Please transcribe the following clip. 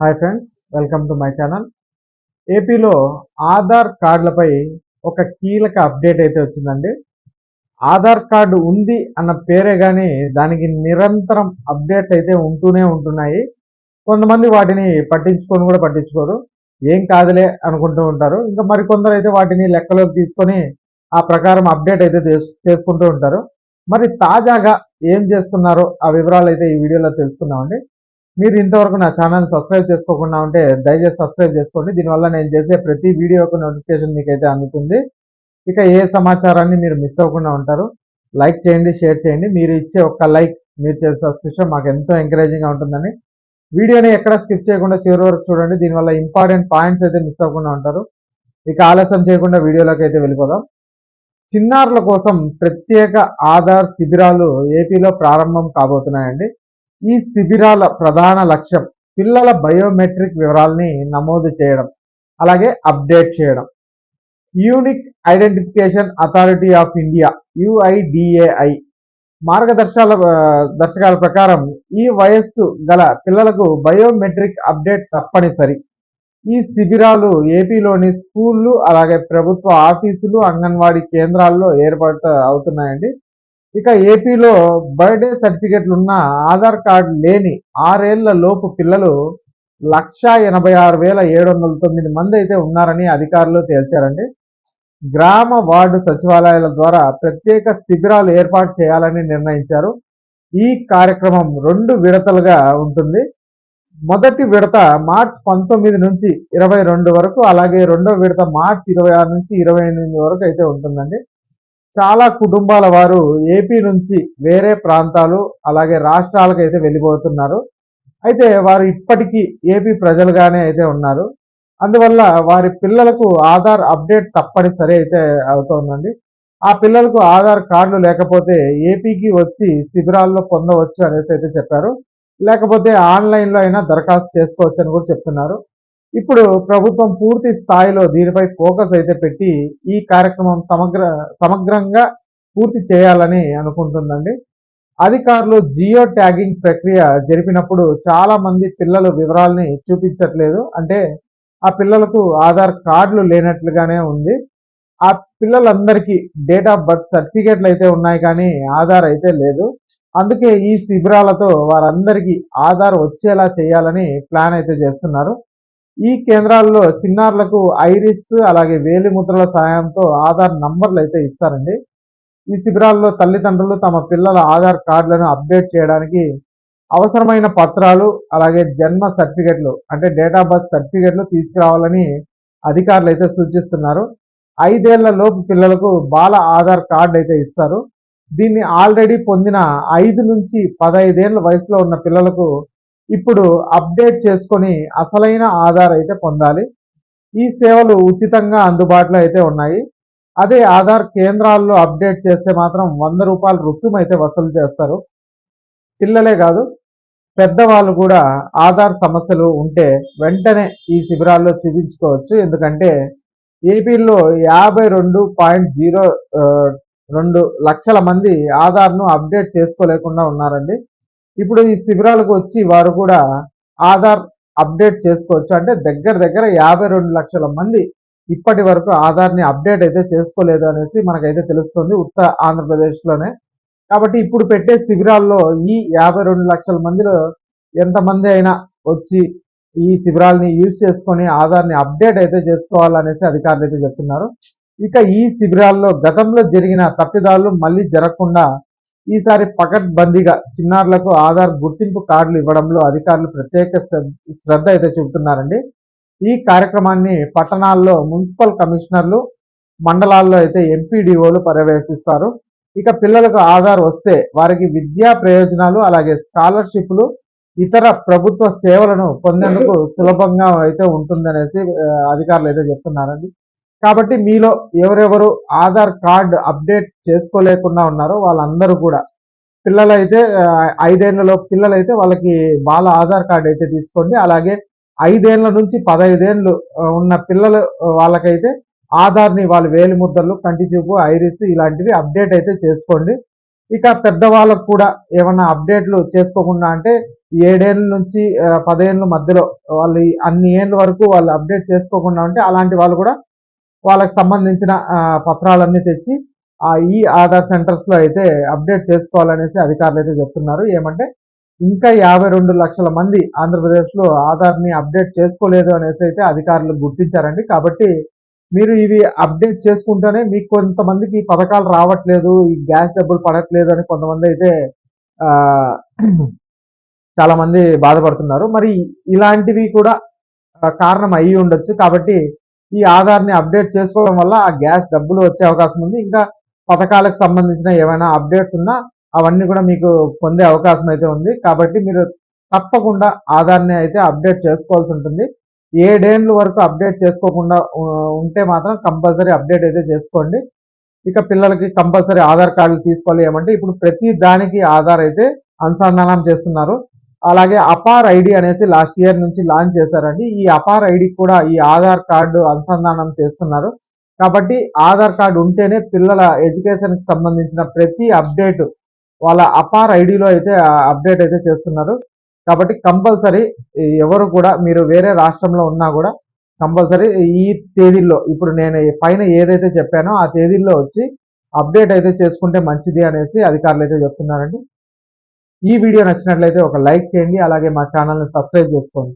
Hi friends welcome to my channel ఏపీలో ఆధార్ కార్డులపై ఒక కీలక అప్డేట్ అయితే వచ్చిందండి. ఆధార్ కార్డు ఉంది అన్న పేరే కానీ దానికి నిరంతరం అప్డేట్స్ అయితే ఉంటూనే ఉంటున్నాయి. కొంతమంది వాటిని పట్టించుకొని కూడా పట్టించుకోరు. ఏం కాదులే అనుకుంటూ ఉంటారు. ఇంకా మరికొందరు అయితే వాటిని లెక్కలోకి తీసుకొని ఆ ప్రకారం అప్డేట్ అయితే చేసుకుంటూ ఉంటారు. మరి తాజాగా ఏం చేస్తున్నారో ఆ వివరాలు అయితే ఈ వీడియోలో తెలుసుకుందామండి. మీరు ఇంతవరకు నా ఛానల్ సబ్స్క్రైబ్ చేసుకోకుండా ఉంటే దయచేసి సబ్స్క్రైబ్ చేసుకోండి. దీనివల్ల నేను చేసే ప్రతి వీడియో యొక్క నోటిఫికేషన్ మీకు అయితే అందుతుంది. ఇక ఏ సమాచారాన్ని మీరు మిస్ అవ్వకుండా ఉంటారు లైక్ చేయండి షేర్ చేయండి. మీరు ఇచ్చే ఒక్క లైక్ మీరు చేసే సబ్స్క్రిప్షన్ మాకు ఎంతో ఎంకరేజింగ్గా ఉంటుందని. వీడియోని ఎక్కడ స్కిప్ చేయకుండా చివరి వరకు చూడండి. దీనివల్ల ఇంపార్టెంట్ పాయింట్స్ అయితే మిస్ అవ్వకుండా ఉంటారు. ఇక ఆలస్యం చేయకుండా వీడియోలోకి అయితే వెళ్ళిపోదాం. చిన్నారుల కోసం ప్రత్యేక ఆధార్ శిబిరాలు ఏపీలో ప్రారంభం కాబోతున్నాయండి. ఈ శిబిరాల ప్రధాన లక్ష్యం పిల్లల బయోమెట్రిక్ వివరాల్ని నమోదు చేయడం అలాగే అప్డేట్ చేయడం. Unique identification authority of India UIDAI మార్గదర్శకాల దర్శకాల ప్రకారం ఈ వయస్సు గల పిల్లలకు బయోమెట్రిక్ అప్డేట్ తప్పనిసరి. ఈ శిబిరాలు ఏపీలోని స్కూళ్ళు అలాగే ప్రభుత్వ ఆఫీసులు అంగన్వాడీ కేంద్రాల్లో ఏర్పాటు అవుతున్నాయండి. ఇక ఏపీలో బర్త్డే సర్టిఫికెట్లు ఉన్న ఆధార్ కార్డు లేని ఆరేళ్ళ లోపు పిల్లలు లక్షా ఎనభై ఆరు వేల ఏడు వందల తొమ్మిది మంది అయితే ఉన్నారని అధికారులు తేల్చారండి. గ్రామ వార్డు సచివాలయాల ద్వారా ప్రత్యేక శిబిరాలు ఏర్పాటు చేయాలని నిర్ణయించారు. ఈ కార్యక్రమం రెండు విడతలుగా ఉంటుంది. మొదటి విడత మార్చ్ పంతొమ్మిది నుంచి ఇరవై రెండు వరకు అలాగే రెండో విడత మార్చ్ ఇరవై ఆరు నుంచి ఇరవై ఎనిమిది వరకు అయితే ఉంటుందండి. చాలా కుటుంబాల వారు ఏపీ నుంచి వేరే ప్రాంతాలు అలాగే రాష్ట్రాలకు అయితే వెళ్ళిపోతున్నారు. అయితే వారు ఇప్పటికీ ఏపీ ప్రజలుగానే అయితే ఉన్నారు. అందువల్ల వారి పిల్లలకు ఆధార్ అప్డేట్ తప్పనిసరి అయితే అవుతోందండి. ఆ పిల్లలకు ఆధార్ కార్డులు లేకపోతే ఏపీకి వచ్చి శిబిరాల్లో పొందవచ్చు అనేసి అయితే చెప్పారు. లేకపోతే ఆన్లైన్లో అయినా దరఖాస్తు చేసుకోవచ్చు అని కూడా చెప్తున్నారు. ఇప్పుడు ప్రభుత్వం పూర్తి స్థాయిలో దీనిపై ఫోకస్ అయితే పెట్టి ఈ కార్యక్రమం సమగ్ర సమగ్రంగా పూర్తి చేయాలని అనుకుంటుందండి. అధికారులు జియో ట్యాగింగ్ ప్రక్రియ జరిపినప్పుడు చాలా మంది పిల్లలు వివరాల్ని చూపించట్లేదు. అంటే ఆ పిల్లలకు ఆధార్ కార్డులు లేనట్లుగానే ఉంది. ఆ పిల్లలందరికీ డేట్ ఆఫ్ బర్త్ సర్టిఫికేట్లు అయితే ఉన్నాయి కానీ ఆధార్ అయితే లేదు. అందుకే ఈ శిబిరాలతో వారందరికీ ఆధార్ వచ్చేలా చేయాలని ప్లాన్ అయితే చేస్తున్నారు. ఈ కేంద్రాల్లో చిన్నారులకు ఐరిస్ అలాగే వేలిముద్రల సాయంతో ఆధార్ నంబర్లు అయితే ఇస్తారండి. ఈ శిబిరాల్లో తల్లిదండ్రులు తమ పిల్లల ఆధార్ కార్డులను అప్డేట్ చేయడానికి అవసరమైన పత్రాలు అలాగే జన్మ సర్టిఫికెట్లు అంటే డేట్ ఆఫ్ బర్త్ సర్టిఫికెట్లు తీసుకురావాలని అధికారులు అయితే సూచిస్తున్నారు. ఐదేళ్ళ లోపు పిల్లలకు బాల ఆధార్ కార్డు అయితే ఇస్తారు. దీన్ని ఆల్రెడీ పొందిన ఐదు నుంచి పదహైదేళ్ళ వయసులో ఉన్న పిల్లలకు ఇప్పుడు అప్డేట్ చేసుకొని అసలైన ఆధార్ అయితే పొందాలి. ఈ సేవలు ఉచితంగా అందుబాటులో అయితే ఉన్నాయి. అదే ఆధార్ కేంద్రాల్లో అప్డేట్ చేస్తే మాత్రం వంద రూపాయలు రుసుము అయితే వసూలు చేస్తారు. పిల్లలే కాదు పెద్దవాళ్ళు కూడా ఆధార్ సమస్యలు ఉంటే వెంటనే ఈ శిబిరాల్లో చూపించుకోవచ్చు. ఎందుకంటే ఏపీలో యాభై రెండు పాయింట్ జీరో రెండు లక్షల మంది ఆధార్ను అప్డేట్ చేసుకోలేకుండా ఉన్నారండి. ఇప్పుడు ఈ శిబిరాలకు వచ్చి వారు కూడా ఆధార్ అప్డేట్ చేసుకోవచ్చు. అంటే దగ్గర దగ్గర యాభై రెండు లక్షల మంది ఇప్పటి వరకు ఆధార్ని అప్డేట్ అయితే చేసుకోలేదు అనేసి మనకైతే తెలుస్తుంది ఉత్తర ఆంధ్రప్రదేశ్లోనే. కాబట్టి ఇప్పుడు పెట్టే శిబిరాల్లో ఈ యాభై రెండు లక్షల మందిలో ఎంతమంది అయినా వచ్చి ఈ శిబిరాలని యూజ్ చేసుకొని ఆధార్ని అప్డేట్ అయితే చేసుకోవాలనేసి అధికారులు అయితే చెప్తున్నారు. ఇక ఈ శిబిరాల్లో గతంలో జరిగిన తప్పిదాలు మళ్ళీ జరగకుండా ఈసారి పకడ్బందీగా చిన్నారులకు ఆధార్ గుర్తింపు కార్డులు ఇవ్వడంలో అధికారులు ప్రత్యేక శ్రద్ధ అయితే చూపుతున్నారండి. ఈ కార్యక్రమాన్ని పట్టణాల్లో మున్సిపల్ కమిషనర్లు మండలాల్లో అయితే ఎంపీడీఓలు పర్యవేక్షిస్తారు. ఇక పిల్లలకు ఆధార్ వస్తే వారికి విద్యా ప్రయోజనాలు అలాగే స్కాలర్షిప్లు ఇతర ప్రభుత్వ సేవలను పొందేందుకు సులభంగా అయితే ఉంటుందనేసి అధికారులు అయితే చెప్తున్నారండి. కాబట్టి మీలో ఎవరెవరు ఆధార్ కార్డ్ అప్డేట్ చేసుకోలేకుండా ఉన్నారో వాళ్ళందరూ కూడా. పిల్లలైతే ఐదేళ్ళలో పిల్లలైతే వాళ్ళకి వాళ్ళ ఆధార్ కార్డు అయితే తీసుకోండి. అలాగే ఐదేళ్ళ నుంచి పదైదేళ్ళు ఉన్న పిల్లలు వాళ్ళకైతే ఆధార్ని వాళ్ళ వేలి ముద్రలు కంటి చూపు ఐరిస్ ఇలాంటివి అప్డేట్ అయితే చేసుకోండి. ఇక పెద్దవాళ్ళకు కూడా ఏమైనా అప్డేట్లు చేసుకోకుండా అంటే ఏడేళ్ళ నుంచి పదేళ్ళ మధ్యలో వాళ్ళు అన్ని ఏళ్ళ వరకు వాళ్ళు అప్డేట్ చేసుకోకుండా ఉంటే అలాంటి వాళ్ళు కూడా వాళ్ళకి సంబంధించిన పత్రాలన్నీ తెచ్చి ఆ ఈ ఆధార్ సెంటర్స్లో అయితే అప్డేట్ చేసుకోవాలనేసి అధికారులు అయితే చెప్తున్నారు. ఏమంటే ఇంకా యాభై రెండు లక్షల మంది ఆంధ్రప్రదేశ్లో ఆధార్ని అప్డేట్ చేసుకోలేదు అనేసి అయితే అధికారులు గుర్తించారండి. కాబట్టి మీరు ఇవి అప్డేట్ చేసుకుంటేనే మీకు కొంతమందికి పథకాలు రావట్లేదు ఈ గ్యాస్ డబ్బులు పడట్లేదు అని కొంతమంది అయితే చాలామంది బాధపడుతున్నారు. మరి ఇలాంటివి కూడా కారణం అయ్యి ఉండొచ్చు. కాబట్టి ఈ ఆధార్ని అప్డేట్ చేసుకోవడం వల్ల ఆ గ్యాస్ డబ్బులు వచ్చే అవకాశం ఉంది. ఇంకా పథకాలకు సంబంధించిన ఏమైనా అప్డేట్స్ ఉన్నా అవన్నీ కూడా మీకు పొందే అవకాశం అయితే ఉంది. కాబట్టి మీరు తప్పకుండా ఆధార్ని అయితే అప్డేట్ చేసుకోవాల్సి ఉంటుంది. ఏడేండ్ల వరకు అప్డేట్ చేసుకోకుండా ఉంటే మాత్రం కంపల్సరీ అప్డేట్ అయితే చేసుకోండి. ఇక పిల్లలకి కంపల్సరీ ఆధార్ కార్డులు తీసుకోవాలి ఏమంటే ఇప్పుడు ప్రతి దానికి ఆధార్ అయితే అనుసంధానం చేస్తున్నారు. అలాగే అపార్ ఐడి అనేసి లాస్ట్ ఇయర్ నుంచి లాంచ్ చేశారండి. ఈ అపార్ ఐడి కూడా ఈ ఆధార్ కార్డు అనుసంధానం చేస్తున్నారు. కాబట్టి ఆధార్ కార్డు ఉంటేనే పిల్లల ఎడ్యుకేషన్కి సంబంధించిన ప్రతి అప్డేట్ వాళ్ళ అపార్ ఐడిలో అయితే అప్డేట్ అయితే చేస్తున్నారు. కాబట్టి కంపల్సరీ ఎవరు కూడా మీరు వేరే రాష్ట్రంలో ఉన్నా కూడా కంపల్సరీ ఈ తేదీల్లో ఇప్పుడు నేను పైన ఏదైతే చెప్పానో ఆ తేదీల్లో వచ్చి అప్డేట్ అయితే చేసుకుంటే మంచిది అనేసి అధికారులు అయితే చెప్తున్నారండి. ఈ వీడియో నచ్చినట్లయితే ఒక లైక్ చేయండి అలాగే మా ఛానల్ని సబ్స్క్రైబ్ చేసుకోండి.